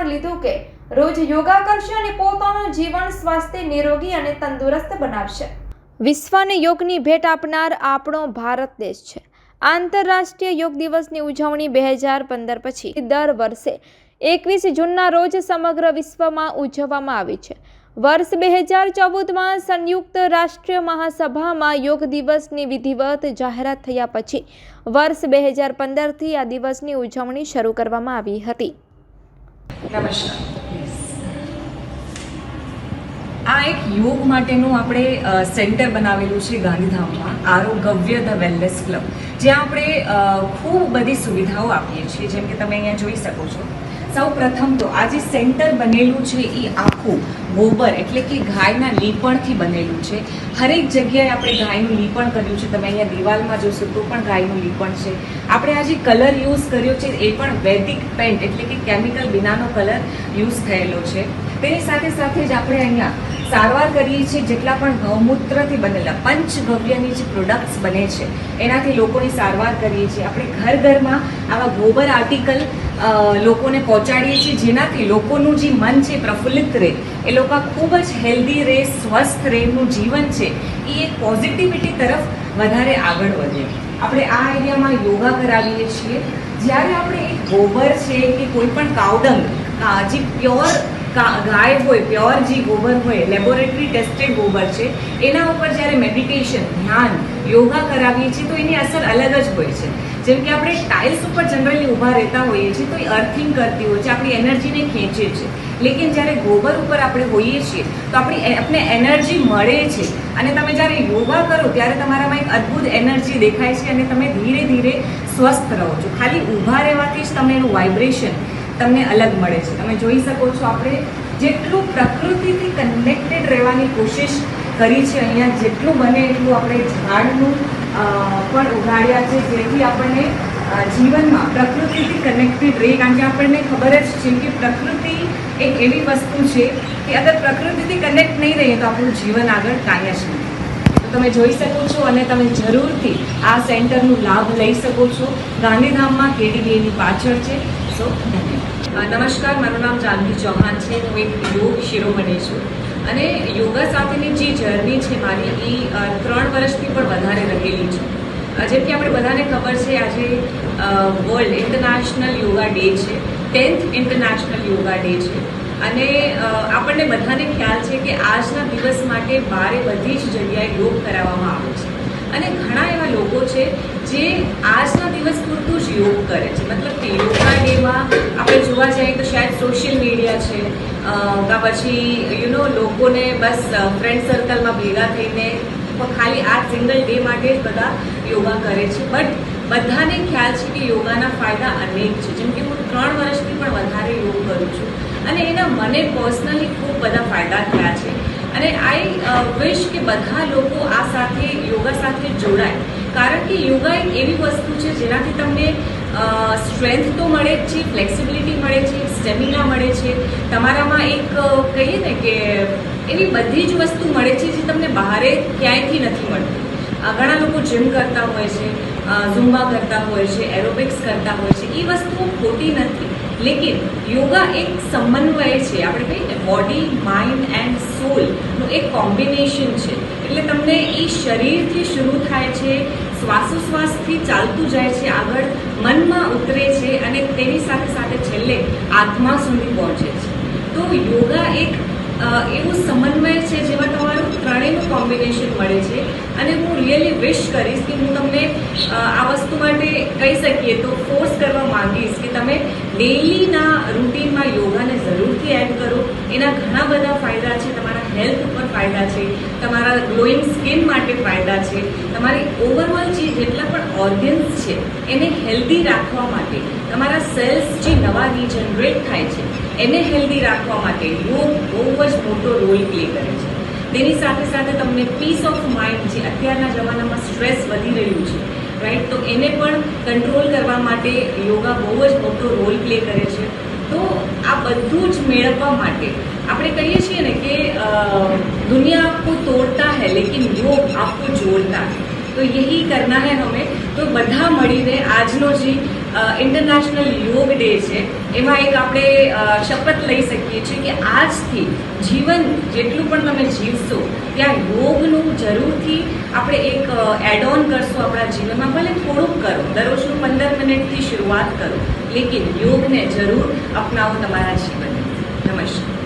પણ લીધું કે રોજ યોગા કરશે અને પોતાનું જીવન સ્વાસ્થ્ય નિરોગી અને તંદુરસ્ત બનાવશે. વિશ્વને યોગની ભેટ આપનાર આપણો ભારત દેશ છે. આંતરરાષ્ટ્રીય યોગ દિવસની ઉજવણી બે હજાર પંદર પછી દર વર્ષે એકવીસ જૂનના રોજ સમગ્ર વિશ્વમાં ઉજવવામાં આવી છે. વર્ષ બે હજાર ચૌદમાં સંયુક્ત રાષ્ટ્રીય મહાસભામાં યોગ દિવસની વિધિવત જાહેરાત થયા પછી વર્ષ બે હજાર પંદરથી આ દિવસની ઉજવણી શરૂ કરવામાં આવી હતી. નમસ્કાર. આ એક યોગ માટેનું આપણે સેન્ટર બનાવેલું છે ગાંધીધામમાં, આરોગવ્ય ધ વેલનેસ ક્લબ. જ્યાં આપણે ખૂબ બધી સુવિધાઓ આપીએ છીએ. જેમ કે તમે અહીંયા જોઈ શકો છો. સૌ પ્રથમ તો આ જે સેન્ટર બનેલું છે એ આખું ગોબર, એટલે કે ગાયના લીપણથી બનેલું છે. હરેક જગ્યાએ આપણે ગાયનું લીપણ કર્યું છે. તમે અહીંયા દિવાલમાં જોશો તો પણ ગાયનું લીપણ છે. આપણે આ જે કલર યુઝ કર્યો છે, એ પણ વૈદિક પેન્ટ, એટલે કે કેમિકલ વિનાનો કલર યુઝ થયેલો છે. તેની સાથે સાથે જ આપણે અહીંયા સારવાર કરીએ છીએ જેટલા પણ ગૌમૂત્રથી બનેલા પંચગવ્યની જે પ્રોડક્ટ્સ બને છે, એનાથી લોકોની સારવાર કરીએ છીએ. આપણે ઘર ઘરમાં આવા ગોબર આર્ટિકલ લોકોને પહોંચાડીએ છીએ જેનાથી લોકોનું જે મન છે પ્રફુલ્લિત રહે. એ લોકો ખૂબ જ હેલ્ધી રહે, સ્વસ્થ રહે, એમનું જીવન છે, એ એક પોઝિટિવિટી તરફ વધારે આગળ વધે. આપણે આ એરિયામાં યોગા કરાવીએ છીએ. જ્યારે આપણે એક ગોબર છે કે કોઈ પણ કાવડંગ જે પ્યોર ગાય હોય, પ્યોર જે ગોબર હોય લેબોરેટરી ટેસ્ટેડ ગોબર છે, એના ઉપર જ્યારે મેડિટેશન ધ્યાન, યોગા કરાવીએ છીએ, તો એની અસર અલગ જ હોય છે. જેમ કે આપણે ટાઇલ્સ ઉપર જનરલી ઊભા રહેતા હોઈએ છીએ, તો એ અર્થિંગ કરતી હોય છે, આપણી એનર્જીને ખેંચે છે. લેકિન જ્યારે ગોબર ઉપર આપણે હોઈએ છીએ, તો આપણી આપણે એનર્જી મળે છે. અને તમે જ્યારે યોગા કરો, ત્યારે તમારામાં એક અદ્ભુત એનર્જી દેખાય છે અને તમે ધીરે ધીરે સ્વસ્થ રહો છો. ખાલી ઊભા રહેવાથી જ તમે એનું વાઇબ્રેશન તમને અલગ મળે છે. તમે જોઈ શકો છો આપણે જેટલું પ્રકૃતિથી કનેક્ટેડ રહેવાની કોશિશ કરી છે અહીંયા, જેટલું બને એટલું આપણે ઝાડનું પણ ઉગાડ્યા છે, જેથી આપણને જીવનમાં પ્રકૃતિથી કનેક્ટેડ રહે કારણ કે આપણને ખબર જ છે કે પ્રકૃતિ એક એવી વસ્તુ છે કે અગર પ્રકૃતિથી કનેક્ટ નહીં રહીએ તો આપણું જીવન આગળ કાંઈ જ નહીં. તો તમે જોઈ શકો છો અને તમે જરૂરથી આ સેન્ટરનું લાભ લઈ શકો છો. ગાંધીધામમાં કેડીબીએની પાછળ છે. સો, ધન્યવાદ. નમસ્કાર, મારું નામ જાનવી ચૌહાણ છે. હું એક યોગ શિરોમણી છું. અને યોગા સાથેની જે જર્ની છે મારી એ ત્રણ વર્ષથી પણ વધારે રહેલી છે. જેમ કે આપણે બધાને ખબર છે, આજે વર્લ્ડ ઇન્ટરનેશનલ યોગા ડે છે. ટેન્થ ઇન્ટરનેશનલ યોગા ડે છે. અને આપણને બધાને ખ્યાલ છે કે આજના દિવસ માટે બારે બધી જ જગ્યાએ યોગ કરાવવામાં આવે છે. અને ઘણા એવા લોકો છે જે આજના દિવસ પૂરતું જ યોગ કરે છે. મતલબ કે યોગા ડેમાં આપણે જોવા જઈએ તો શાયદ સોશિયલ મીડિયા છે. કા પછી યુ નો લોકોને બસ ફ્રેન્ડ સર્કલમાં ભેગા થઈને ખાલી આ સિંગલ ડે માટે જ બધા યોગા કરે છે. બટ બધાને ખ્યાલ છે કે યોગાના ફાયદા અનેક છે. જેમ કે હું ત્રણ વર્ષથી પણ વધારે યોગ કરું છું. અને એના મને પર્સનલી ખૂબ બધા ફાયદા થયા છે. અને આઈ વિશ કે બધા લોકો આ સાથે, યોગા સાથે જોડાય. કારણ કે યોગા એક એવી વસ્તુ છે જેનાથી તમને સ્ટ્રેન્થ તો મળે જ છે ફ્લેક્સિબિલિટી મળે છે, સ્ટેમિના મળે છે. તમારામાં એક કહીએ ને કે એવી બધી જ વસ્તુ મળે છે જે તમને બહારે ક્યાંયથી નથી મળતી. ઘણા લોકો જીમ કરતા હોય છે ઝુંબા કરતા હોય છે એરોબિક્સ કરતા હોય છે. એ વસ્તુઓ ખોટી નથી. લેકિન યોગા એક સમન્વય છે. આપણે કહીએ ને બોડી માઇન્ડ એન્ડ સોલનું એક કોમ્બિનેશન છે. એટલે તમને એ શરીરથી શરૂ થાય છે શ્વાસોશ્વાસથી ચાલતું જાય છે, આગળ મનમાં ઉતરે છે અને તેની સાથે સાથે છેલ્લે આત્મા સુધી પહોંચે છે. તો યોગા એક એવું સમન્વય છે જેમાં તમારું ત્રણેયનું કોમ્બિનેશન મળે છે અને હું રિયલી વિશ કરીશ કે હું તમને આ વસ્તુ માટે કહી શકીએ તો ફોર્સ કરવા માંગીશ કે તમે ડેઈલીના રૂટીનમાં યોગાને જરૂરથી એડ કરો. એના ઘણા બધા ફાયદા છે તમારા હેલ્થ ઉપર ફાયદા છે, તમારા ગ્લોઈંગ સ્કિન માટે ફાયદા છે, તમારી ઓવરઓલ જે જેટલા પણ ઓર્ગન્સ છે, એને હેલ્ધી રાખવા માટે, તમારા સેલ્સ જે નવા રીજનરેટ થાય છે, એને હેલ્ધી રાખવા માટે યોગ બહુ જ મોટો રોલ પ્લે કરે છે. તેની સાથે સાથે તમને પીસ ઓફ માઇન્ડ છે અત્યારના જમાનામાં સ્ટ્રેસ વધી રહ્યું છે રાઈટ તો એને પણ કંટ્રોલ કરવા માટે યોગા બહુ જ મોટો રોલ પ્લે કરે છે. તો આ બધું જ મેળવવા માટે આપણે કહીએ છીએ ને કે દુનિયા આપકો તોડતા હૈ, લેકિન યોગ આપકો જોડતા હૈ. તો યહી કરના હૈ હમે. તો બધા મળીને આજનો જે ઇન્ટરનેશનલ યોગ ડે છે, એમાં એક આપણે શપથ લઈ શકીએ છીએ કે આજથી જીવન જેટલું પણ તમે જીવશો, ત્યાં યોગનું જરૂરથી આપણે એક એડ ઓન કરશું આપણા જીવનમાં. ભલે થોડુંક કરો, દરરોજનું પંદર મિનિટથી શરૂઆત કરો. લેકિન યોગને જરૂર અપનાવો તમારા જીવનમાં નમસ્કાર.